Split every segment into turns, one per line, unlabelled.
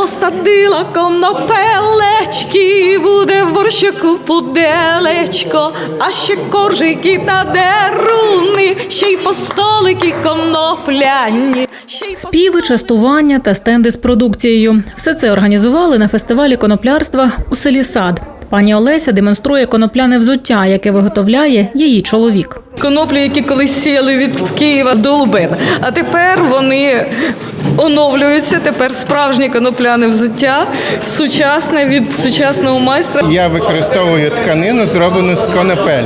посадила конопелечки, буде в борщику пуделечко, а ще коржики та деруни, ще й по столики конопляні.
Співи, частування та стенди з продукцією. Все це організували на фестивалі коноплярства у селі Сад. Пані Олеся демонструє конопляне взуття, яке виготовляє її чоловік.
Коноплі, які колись сіяли від Києва до Лубен. А тепер вони оновлюються. Тепер справжнє конопляне взуття, сучасне від сучасного майстра.
Я використовую тканину, зроблену з конопель.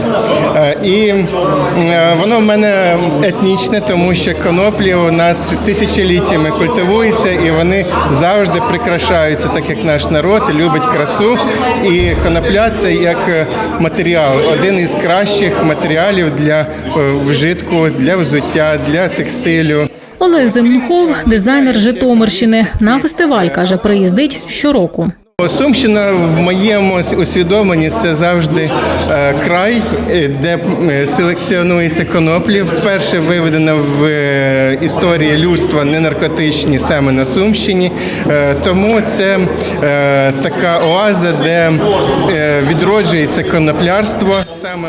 Е, І е, воно в мене етнічне, тому що коноплі у нас тисячоліттями культивуються і вони завжди прикрашаються, так як наш народ любить красу. І конопля це як е, матеріал, один із кращих матеріалів для е, вжитку, для взуття, для текстилю.
Олег Земнюхов, дизайнер Житомирщини, на фестиваль каже, приїздить щороку.
Сумщина в моєму усвідомленні це завжди е, край, е, де е, селекціонується коноплі. Вперше виведено в історії людства ненаркотичні саме на Сумщині. Тому це така оаза, де відроджується коноплярство.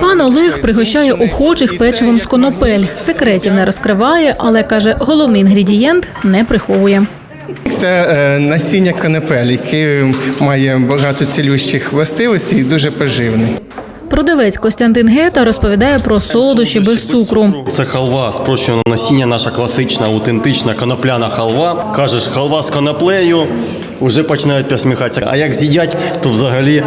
Пан Олег пригощає охочих печивом з конопель. Секретів не розкриває, але каже, головний інгредієнт не приховує.
Це е, насіння конопель, яке має багато цілющих властивостей і дуже поживний.
Продавець Костянтин Гета розповідає про солодощі без цукру.
Це халва спрощеного насіння, наша класична, аутентична конопляна халва. Кажеш, халва з коноплею, вже починають посміхатися. А як з'їдять, то взагалі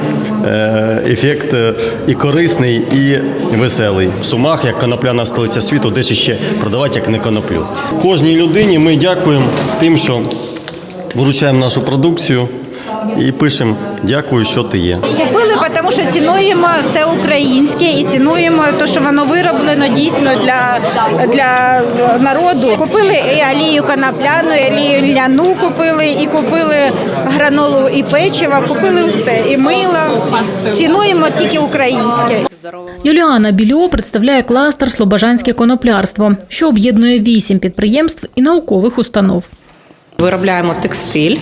е, ефект е, і корисний, і веселий. В сумах, як конопляна столиця світу, де ще продавати, як не коноплю. Кожній людині ми дякуємо тим, що вручаємо нашу продукцію і пишемо дякую, що ти є.
Купили, тому що цінуємо все українське і цінуємо те, що воно вироблено дійсно для, для народу. Купили і олію конопляну, і олію ляну купили, і купили гранолу і печиво, купили все. І мило. Цінуємо тільки українське.
Юліана Більо представляє кластер Слобожанське коноплярство, що об'єднує вісім підприємств і наукових установ.
Виробляємо текстиль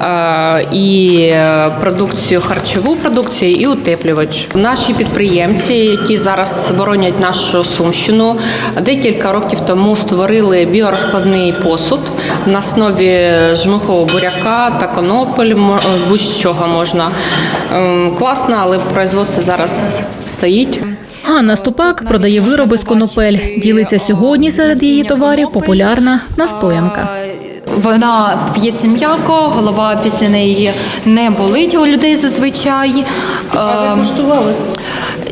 е, і е, продукцію, харчову продукцію і утеплювач. Наші підприємці, які зараз боронять нашу сумщину, декілька років тому створили біорозкладний посуд на основі жмихового буряка та конопель, будь-чого можна. Ем, Класно, але производство зараз стоїть.
Ганна Ступак продає вироби з конопель. Ділиться сьогодні серед її товарів популярна настоянка.
Вона п'ється м'яко, голова після неї не болить у людей зазвичай. А ви куштували?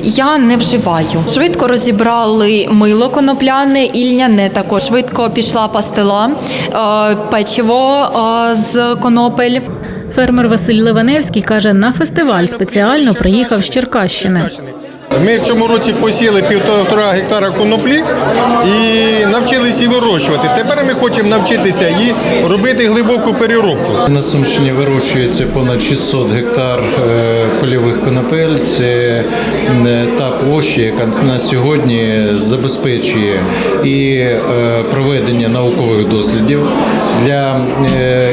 Я не вживаю. Швидко розібрали мило конопляне, і льняне також. Швидко пішла пастила, е, печиво е, з конопель.
Фермер Василь Ливаневський каже, на фестиваль спеціально приїхав з Черкащини.
Ми в цьому році посіяли півтора гектара коноплі і навчилися її вирощувати. Тепер ми хочемо навчитися її робити глибоку переробку.
На Сумщині вирощується понад 600 гектар е, польових конопель. Це е, та площа, яка на сьогодні забезпечує і е, проведення наукових дослідів для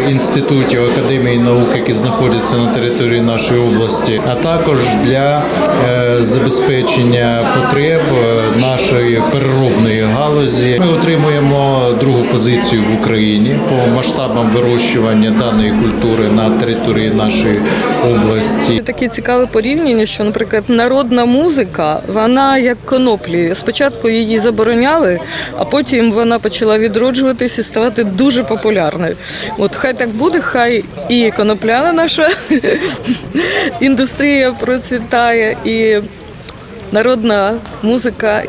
інститутів академії наук, які знаходяться на території нашої області, а також для е, забезпечення потреб е, нашої переробної галузі. Ми отримуємо другу позицію в Україні по масштабам вирощування даної культури на території нашої області.
Таке цікаве порівняння, що, наприклад, народна музика, вона як коноплі. Спочатку її забороняли, а потім вона почала відроджуватись і ставати дуже популярною. От хай так буде, хай і конопляна наша індустрія процвітає, і народна музика.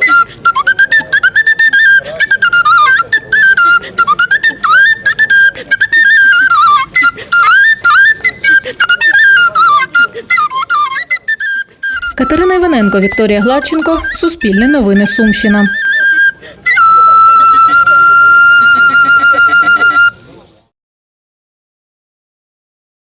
Катерина Іваненко, Вікторія Гладченко, Суспільне новини Сумщина.